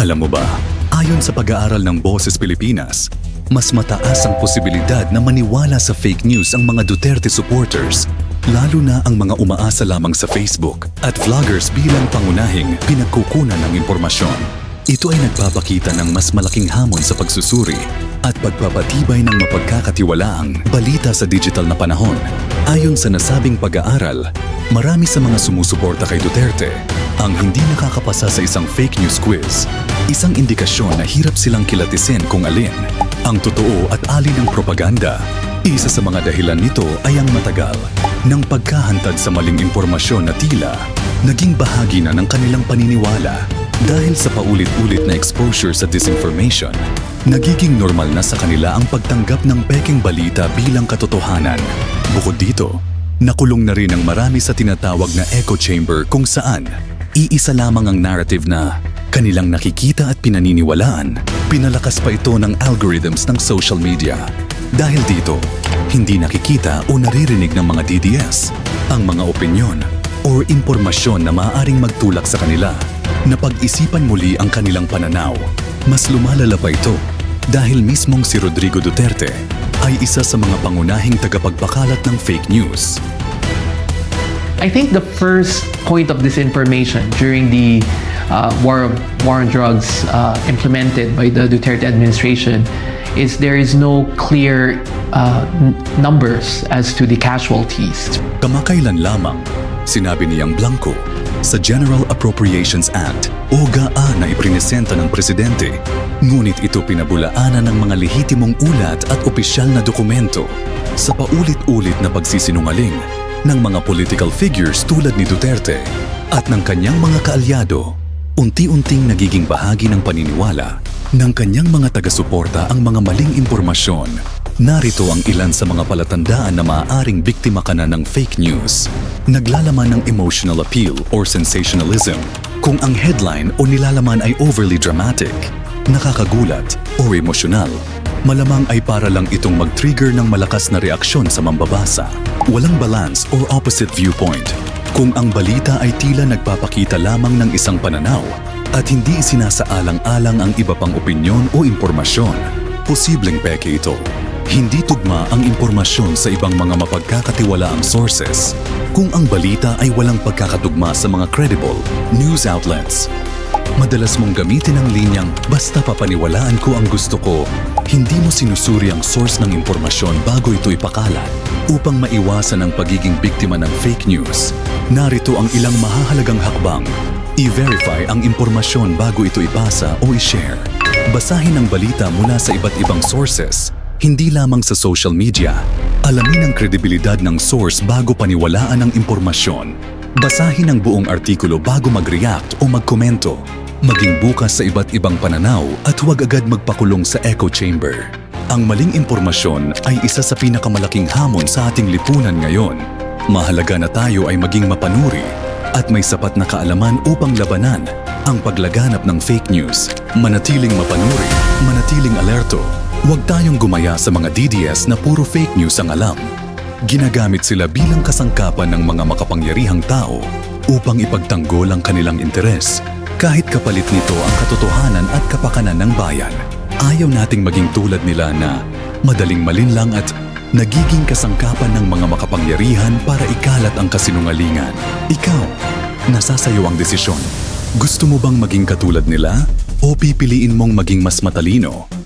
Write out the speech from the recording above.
Alam mo ba, ayon sa pag-aaral ng Boses Pilipinas, mas mataas ang posibilidad na maniwala sa fake news ang mga Duterte supporters, lalo na ang mga umaasa lamang sa Facebook at vloggers bilang pangunahing pinagkukunan ng impormasyon. Ito ay nagpapakita ng mas malaking hamon sa pagsusuri at pagpapatibay ng mapagkakatiwalaang balita sa digital na panahon. Ayon sa nasabing pag-aaral, marami sa mga sumusuporta kay Duterte ang hindi nakakapasa sa isang fake news quiz. Isang indikasyon na hirap silang kilatisin kung alin ang totoo at alin ang propaganda. Isa sa mga dahilan nito ay ang matagal ng pagkahantad sa maling impormasyon na tila naging bahagi na ng kanilang paniniwala dahil sa paulit-ulit na exposure sa disinformation. Nagiging normal na sa kanila ang pagtanggap ng peking balita bilang katotohanan. Bukod dito, nakulong na rin ang marami sa tinatawag na echo chamber kung saan iisa lamang ang narrative na kanilang nakikita at pinaniniwalaan. Pinalakas pa ito ng algorithms ng social media. Dahil dito, hindi nakikita o naririnig ng mga DDS ang mga opinyon o impormasyon na maaaring magtulak sa kanila na pag-isipan muli ang kanilang pananaw. Mas lumalala pa ito dahil mismong si Rodrigo Duterte ay isa sa mga pangunahing tagapagpakalat ng fake news. I think the first point of disinformation during the uh, war, war on drugs uh, implemented by the Duterte administration is there is no clear uh, numbers as to the casualties. Kamakailan lamang, sinabi niyang Blanco sa General Appropriations Act o GAA na iprinesenta ng presidente. Ngunit ito pinabulaanan ng mga lehitimong ulat at opisyal na dokumento sa paulit-ulit na pagsisinungaling ng mga political figures tulad ni Duterte at ng kanyang mga kaalyado. Unti-unting nagiging bahagi ng paniniwala ng kanyang mga taga-suporta ang mga maling impormasyon Narito ang ilan sa mga palatandaan na maaaring biktima ka na ng fake news. Naglalaman ng emotional appeal or sensationalism. Kung ang headline o nilalaman ay overly dramatic, nakakagulat o emosyonal, malamang ay para lang itong mag-trigger ng malakas na reaksyon sa mambabasa. Walang balance or opposite viewpoint. Kung ang balita ay tila nagpapakita lamang ng isang pananaw at hindi isinasaalang-alang ang iba pang opinyon o impormasyon, posibleng peke ito. Hindi tugma ang impormasyon sa ibang mga mapagkakatiwalaang sources kung ang balita ay walang pagkakatugma sa mga credible news outlets. Madalas mong gamitin ang linyang basta papaniwalaan ko ang gusto ko. Hindi mo sinusuri ang source ng impormasyon bago ito ipakalat upang maiwasan ang pagiging biktima ng fake news. Narito ang ilang mahahalagang hakbang. I-verify ang impormasyon bago ito ipasa o i-share. Basahin ang balita mula sa iba't ibang sources hindi lamang sa social media. Alamin ang kredibilidad ng source bago paniwalaan ang impormasyon. Basahin ang buong artikulo bago mag-react o magkomento. Maging bukas sa iba't ibang pananaw at huwag agad magpakulong sa echo chamber. Ang maling impormasyon ay isa sa pinakamalaking hamon sa ating lipunan ngayon. Mahalaga na tayo ay maging mapanuri at may sapat na kaalaman upang labanan ang paglaganap ng fake news. Manatiling mapanuri, manatiling alerto, Huwag tayong gumaya sa mga DDS na puro fake news ang alam. Ginagamit sila bilang kasangkapan ng mga makapangyarihang tao upang ipagtanggol ang kanilang interes kahit kapalit nito ang katotohanan at kapakanan ng bayan. Ayaw nating maging tulad nila na madaling malinlang at nagiging kasangkapan ng mga makapangyarihan para ikalat ang kasinungalingan. Ikaw, nasa sayo ang desisyon. Gusto mo bang maging katulad nila? O pipiliin mong maging mas matalino